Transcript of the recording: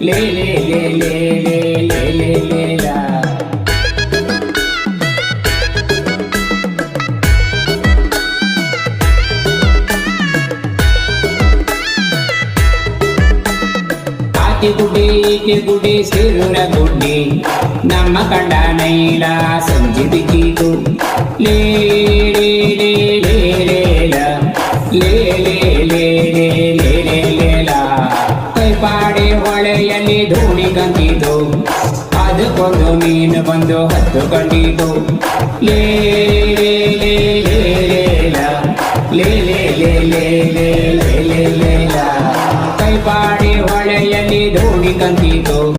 le le le le ಆಕೆ ಗುಡ್ಡೆ ಈಕೆ ಗುಡ್ಡೆ ಸಿರುರ ಗುಡ್ಡೆ ನಮ್ಮ ಕಂಡ ನೈಲ ಸಂಜೆ ಬಿದ್ದಿತು ಲೇ ಲೇ ಲೇ ಲೇ ಲೇ ಲ. ಹೊಳೆಯಲ್ಲಿ ಧೂಳಿ ಕಂದಿತು ಅದಕ್ಕೊಂದು ಮೀನು ಬಂದು ಹತ್ತು ಕಂಡಿತು ಲೇ ಲೇ ಲೇ ಲೇ ಲ. ಲೇ ಲೇ ಲೇ ಲೇ ಲೇ ಲೇ ಲೇ ganti, dugi ganti,